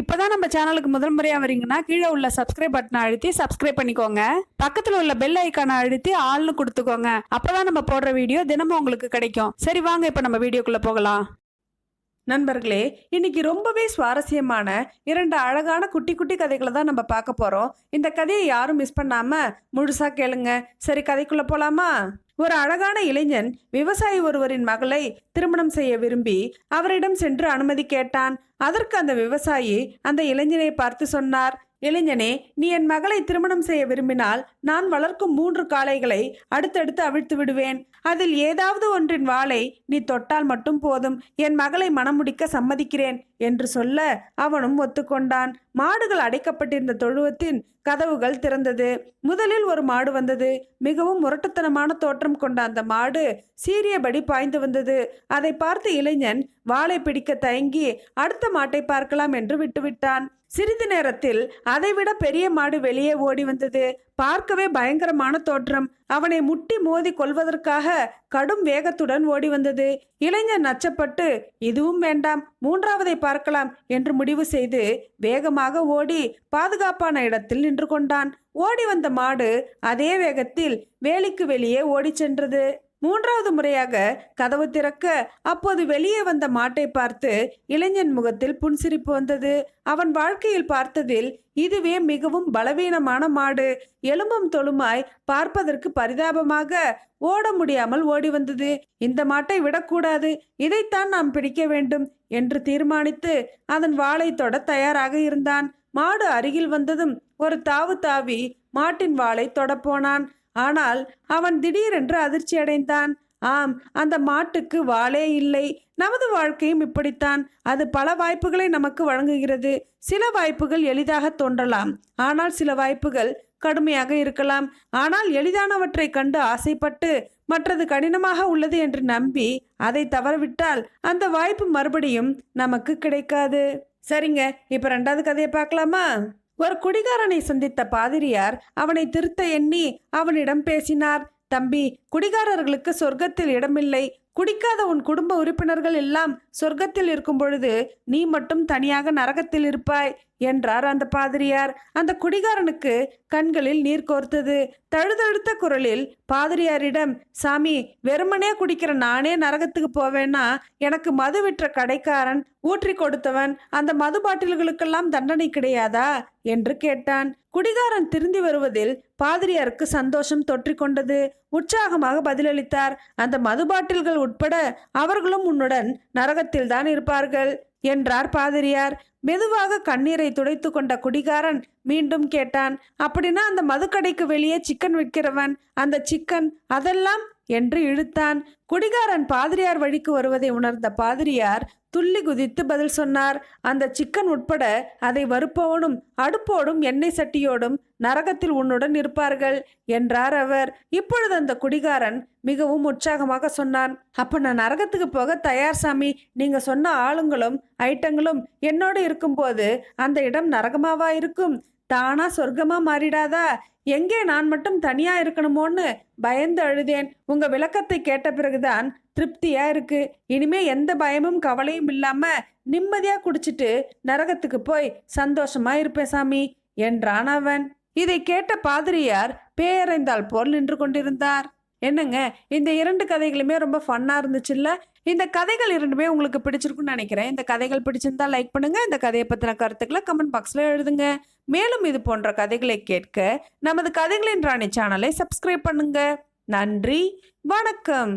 இப்போதான் நம்ம சேனலுக்கு முதல் முறையாக வரீங்கன்னா கீழே உள்ள சப்ஸ்கிரைப் பட்டனை அழுத்தி சப்ஸ்கிரைப் பண்ணிக்கோங்க. பக்கத்தில் உள்ள பெல் ஐக்கானை அழுத்தி ஆள்னு கொடுத்துக்கோங்க. அப்போதான் நம்ம போடுற வீடியோ தினமும் உங்களுக்கு கிடைக்கும். சரி வாங்க இப்போ நம்ம வீடியோக்குள்ளே போகலாம். நண்பர்களே இன்னைக்கு ரொம்பவே சுவாரஸ்யமான இரண்டு அழகான குட்டி குட்டி கதைகளை தான் நம்ம பார்க்க போகிறோம் இந்த கதையை யாரும் மிஸ் பண்ணாமல் முழுசாக கேளுங்க. சரி கதைக்குள்ளே போகலாமா ஒரு அழகான இளைஞன் விவசாயி ஒருவரின் மகளை திருமணம் செய்ய விரும்பி அவரிடம் சென்று அனுமதி கேட்டான். அதற்கு அந்த விவசாயி அந்த இளைஞனை பார்த்து சொன்னார் இளைஞனே நீ என் மகளை திருமணம் செய்ய விரும்பினால் நான் வளர்க்கும் மூன்று காளைகளை அடுத்தடுத்து அவிழ்த்து விடுவேன். அதில் ஏதாவது ஒன்றின் வாளை நீ தொட்டால் மட்டும் போதும். என் மகளை மணமுடிக்க சம்மதிக்கிறேன். என்று சொல்ல அவனும் ஒத்துக்கொண்டான். மாடுகள் அடைக்கப்பட்டிருந்த தொழுவத்தின் கதவுகள் திறந்தது. முதலில் ஒரு மாடு வந்தது. மிகவும் முரட்டுத்தனமான தோற்றம் கொண்ட அந்த மாடு சீரியபடி பாய்ந்து வந்தது. அதை பார்த்த இளைஞன் வாளை பிடிக்க தயங்கி அடுத்த மாட்டை பார்க்கலாம் என்று விட்டுவிட்டான். சிறிது நேரத்தில் அதைவிட பெரிய மாடு வெளியே ஓடி வந்தது. பார்க்கவே பயங்கரமான தோற்றம். அவனை முட்டி மோதி கொள்வதற்காக கடும் வேகத்துடன் ஓடி வந்தது. இளைஞன் நச்சப்பட்டு இதுவும் வேண்டாம் மூன்றாவதை பார்க்கலாம் என்று முடிவு செய்து வேகமாக ஓடி பாதுகாப்பான இடத்தில் நின்று கொண்டான். ஓடி வந்த மாடு அதே வேகத்தில் வேலிக்கு வெளியே ஓடிச் சென்றது. மூன்றாவது முறையாக கதவு திறக்க அப்போது வெளியே வந்த மாட்டை பார்த்து இளைஞன் முகத்தில் புன்சிரிப்பு வந்தது. அவன் வாழ்க்கையில் பார்த்ததில் இதுவே மிகவும் பலவீனமான மாடு. எலும்பும் தொழுமாய் பார்ப்பதற்கு பரிதாபமாக ஓட முடியாமல் ஓடி வந்தது. இந்த மாட்டை விடக்கூடாது இதைத்தான் நாம் பிடிக்க வேண்டும் என்று தீர்மானித்து அதன் வாளை தொட தயாராக இருந்தான். மாடு அருகில் வந்ததும் ஒரு தாவு தாவி மாட்டின் வாளை தொடப்போனான். ஆனால் அவன் திடீரென்று அதிர்ச்சி அடைந்தான். ஆம் அந்த மாட்டுக்கு வாளே இல்லை. நமது வாழ்க்கையும் இப்படித்தான். அது பல வாய்ப்புகளை நமக்கு வழங்குகிறது. சில வாய்ப்புகள் எளிதாக தோன்றலாம். ஆனால் சில வாய்ப்புகள் கடுமையாக இருக்கலாம். ஆனால் எளிதானவற்றை கண்டு ஆசைப்பட்டு மற்றது கடினமாக உள்ளது என்று நம்பி அதை தவறவிட்டால் அந்த வாய்ப்பு மறுபடியும் நமக்கு கிடைக்காது. சரிங்க இப்ப ரெண்டாவது கதையை பார்க்கலாமா? ஒரு குடிகாரனை சந்தித்த பாதிரியார் அவனை திருத்த எண்ணி அவனிடம் பேசினார். தம்பி குடிகாரர்களுக்கு சொர்க்கத்தில் இடமில்லை. குடிக்காத உன் குடும்ப உறுப்பினர்கள் எல்லாம் சொர்க்கத்தில் இருக்கும் பொழுது நீ மட்டும் தனியாக நரகத்தில் இருப்பாய் என்றார் அந்த பாதிரியார். அந்த குடிகாரனுக்கு கண்களில் நீர் கோர்த்தது. தழுதழுத்த குரலில் பாதிரியாரிடம் சாமி வெறுமனே குடிக்கிற நானே நரகத்துக்கு போவேன்னா எனக்கு மது விற்ற கடைக்காரன் ஊற்றி கொடுத்தவன் அந்த மது பாட்டில்களுக்கெல்லாம் தண்டனை கிடையாதா? என்று கேட்டான். குடிகாரன் திருந்தி வருவதில் பாதிரியாருக்கு சந்தோஷம் தொற்றிக்கொண்டது. உற்சாகமாக பதிலளித்தார். அந்த மது பாட்டில்கள் உட்பட அவர்களும் உன்னுடன் நரகத்தில் தான் இருப்பார்கள் என்றார் பாதிரியார். மெதுவாக கண்ணீரை துடைத்து கொண்ட குடிகாரன் மீண்டும் கேட்டான் அப்படின்னா அந்த மதுக்கடைக்கு வெளியே சிக்கன் விற்கிறவன் அந்த சிக்கன் அதெல்லாம்? என்று இழுத்தான். குடிகாரன் பாதிரியார் வழிக்கு வருவதை உணர்ந்த பாதிரியார் துள்ளி குதித்து பதில் சொன்னார் அந்த சிக்கன் உட்பட அதை வறுப்பவனும் அடுப்போடும் எண்ணெய் சட்டியோடும் நரகத்தில் உன்னுடன் இருப்பார்கள் என்றார் அவர். இப்பொழுது அந்த குடிகாரன் மிகவும் உற்சாகமாக சொன்னான் அப்ப நான் நரகத்துக்கு போக தயார் சாமி. நீங்க சொன்ன ஆளுங்களும் ஐட்டங்களும் என்னோட இருக்கும்போது அந்த இடம் நரகமாவா இருக்கும்? தானா சொர்க்கமா மாறிடாதா? எங்கே நான் மட்டும் தனியா இருக்கணுமோன்னு பயந்து அழுதேன். உங்க விளக்கத்தை கேட்ட பிறகுதான் திருப்தியா இருக்கு. இனிமே எந்த பயமும் கவலையும் இல்லாம நிம்மதியா குடிச்சிட்டு நரகத்துக்கு போய் சந்தோஷமா இருப்பேன் சாமி என்றான் அவன். இதை கேட்ட பாதிரியார் பேயறைந்தால் போல் நின்று கொண்டிருந்தார். என்னங்க இந்த இரண்டு கதைகளுமே ரொம்ப ஃபன்னாக இருந்துச்சுல்ல? இந்த கதைகள் இரண்டுமே உங்களுக்கு பிடிச்சிருக்குன்னு நினைக்கிறேன். இந்த கதைகள் பிடிச்சிருந்தா லைக் பண்ணுங்க. இந்த கதையை பற்றின கருத்துக்களை கமெண்ட் பாக்ஸில் எழுதுங்க. மேலும் இது போன்ற கதைகளை கேட்க நமது கதைகளின் ராணி சேனலை சப்ஸ்கிரைப் பண்ணுங்க. நன்றி. வணக்கம்.